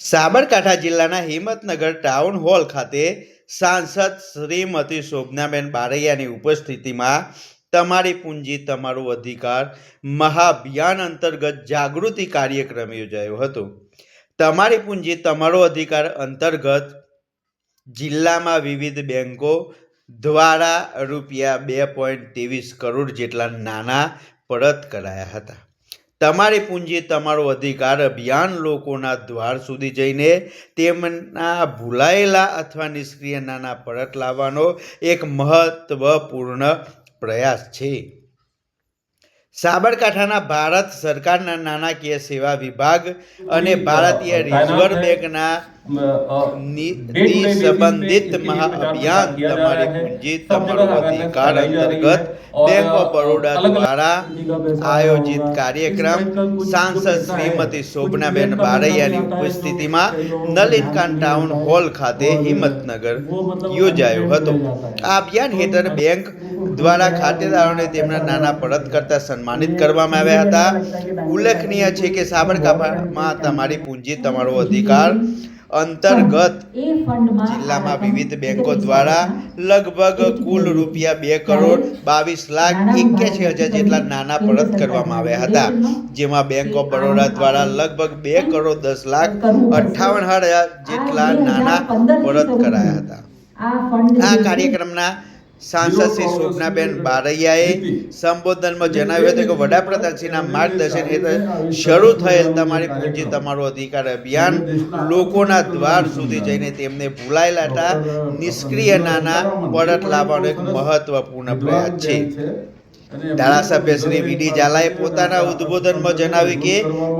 સાબરકાંઠા જિલ્લાના Himmatnagar town hall ખાતે સાંસદ શ્રીમતી શોભનાબેન બારૈયાની ઉપસ્થિતિમાં તમારી પૂંજી, તમારો અધિકાર, મહાભિયાન અંતર્ગત જાગૃતિ કાર્યક્રમ યોજાયો હતો. તમારી પૂંજી, તમારો અધિકાર અંતર્ગત જિલ્લામાં વિવિધ બેન્કો દ્વારા રૂપિયા બે પોઈન્ટ ત્રેવીસ કરોડ જેટલા નાણાં પરત કરાયા હતા. તમારી પૂંજી તમારો અધિકાર અભિયાન લોકોના દ્વાર સુધી જઈને તેમના ભૂલાયેલા અથવા નિષ્ક્રિય નાના પરત લાવવાનો એક મહત્વપૂર્ણ પ્રયાસ છે. સાબરકાંઠાના ભારત સરકારના નાણાકીય સેવા વિભાગ અને ભારતીય રિઝર્વ બેંકના સંબંધિત મહાઅભિયાન તમારી પૂંજી તમારો અધિકાર અંતર્ગત બેંક ઓફ બરોડા દ્વારા આયોજિત કાર્યક્રમ સાંસદ શ્રીમતી શોભનાબેન બારૈયાની ઉપસ્થિતિમાં નલિતકાન ટાઉન હોલ ખાતે હિંમતનગર યોજાયો હતો આ અભિયાન હેઠળ બેંક દ્વારા ખાતેદારોને તેમના નાના પરત કરતા સન્માનિત કરવામાં આવ્યા હતા ઉલ્લેખનીય છે કે સાબરકાંઠામાં તમારી પૂંજી તમારો અધિકાર અંતર્ગત જિલ્લામાં વિવિધ બેંકો દ્વારા લગભગ કુલ રૂપિયા બે કરોડ બાવીસ લાખ એક્યાસી હજાર જેટલા નાના પરત કરવામાં આવ્યા હતા. જેમાં બેંક ઓફ બરોડા દ્વારા લગભગ બે કરોડ દસ લાખ અઠ્ઠાવન હજાર જેટલા નાના પરત કરાયા હતા. આ કાર્યક્રમના સાંસદ શ્રી શોભનાબેન બારૈયાએ સંબોધનમાં જણાવ્યું હતું કે વડાપ્રધાનશ્રીના માર્ગદર્શન હેઠળ શરૂ થયેલ તમારી પૂંજી તમારો અધિકાર અભિયાન લોકોના દ્વાર સુધી જઈને તેમને ભૂલાયેલા હતા નિષ્ક્રિય નાના પરત લાવવાનો એક મહત્વપૂર્ણ પ્રયાસ છે ધારાસભ્ય શ્રી વીડી ઝાલાએ પોતાના ઉદ્બોધનમાં જણાવ્યું કે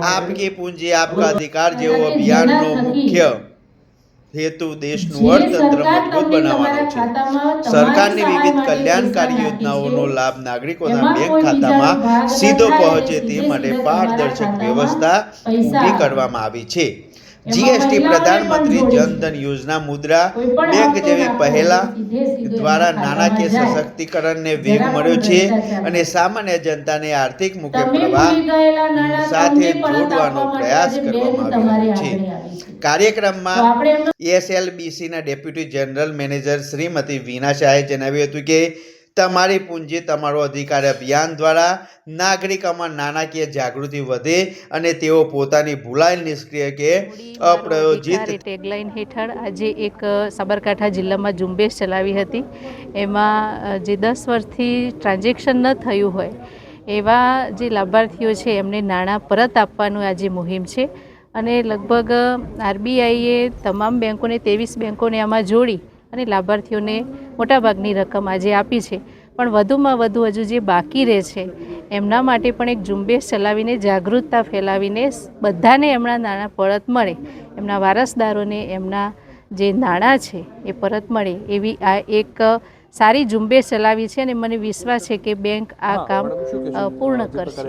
આપકી પૂંજી આપકા અધિકાર જેવો અભિયાનનો મુખ્ય હેતુ દેશનું અર્થતંત્ર મજબૂત બનાવવાનો છે. સરકારની વિવિધ કલ્યાણકારી યોજનાઓનો લાભ નાગરિકોના બેંક ખાતામાં સીધો પહોંચે તે માટે પારદર્શક વ્યવસ્થા ઊભી કરવામાં આવી છે. જીએસટી પ્રધાનમંત્રી જનધન યોજના મુદ્રા બેંક જેવી પહેલા દ્વારા નાણાકીય સશક્તિકરણને વેગ મળ્યો છે અને સામાન્ય જનતાને આર્થિક મુખ્ય પ્રવાહ સાથે જોડવાનો પ્રયાસ કરવામાં આવ્યો છે. કાર્યક્રમમાં એસએલબીસીના deputy general manager Shrimati Veena શાહે જણાવ્યું હતું કે તમારી પૂંજી તમારો અધિકાર અભિયાન દ્વારા નાગરિકોમાં નાણાકીય જાગૃતિ વધે અને તેઓ પોતાની ભૂલાયેલ નિષ્ક્રિય કે અપ્રયોજિત ટેગલાઇન હેઠળ આજે એક સાબરકાંઠા જિલ્લામાં ઝુંબેશ ચલાવી હતી. એમાં જે દસ વર્ષથી ટ્રાન્ઝેક્શન ન થયું હોય એવા જે લાભાર્થીઓ છે એમને નાણાં પરત આપવાનું આજે મુહિમ છે. અને લગભગ આરબીઆઈએ તમામ બેંકોને ત્રેવીસ બેંકોને આમાં જોડી અને લાભાર્થીઓને મોટાભાગની રકમ આજે આપી છે. પણ વધુમાં વધુ હજુ જે બાકી રહે છે એમના માટે પણ એક ઝુંબેશ ચલાવીને જાગૃતતા ફેલાવીને બધાને એમના નાણાં પરત મળે એમના વારસદારોને એમના જે નાણાં છે એ પરત મળે એવી આ એક સારી ઝુંબેશ ચલાવી છે અને મને વિશ્વાસ છે કે બેંક આ કામ પૂર્ણ કરશે.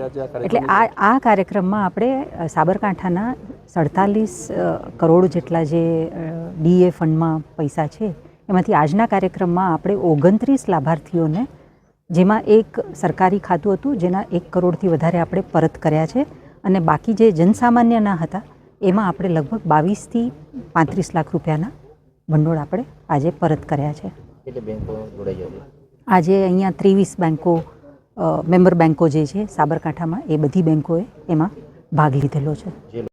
એટલે આ આ કાર્યક્રમમાં આપણે સાબરકાંઠાના સડતાલીસ કરોડ જેટલા જે ડીએ ફંડમાં પૈસા છે એમાંથી આજના કાર્યક્રમમાં આપણે ઓગણત્રીસ લાભાર્થીઓને જેમાં એક સરકારી ખાતું હતું જેના એક કરોડથી વધારે આપણે પરત કર્યા છે અને બાકી જે જનસામાન્યના હતા એમાં આપણે લગભગ બાવીસથી પાંત્રીસ લાખ રૂપિયાના ભંડોળ આપણે આજે પરત કર્યા છે. આજે અહીંયા ત્રેવીસ બેન્કો મેમ્બર બેન્કો જે છે સાબરકાંઠામાં એ બધી બેન્કોએ એમાં ભાગ લીધેલો છે.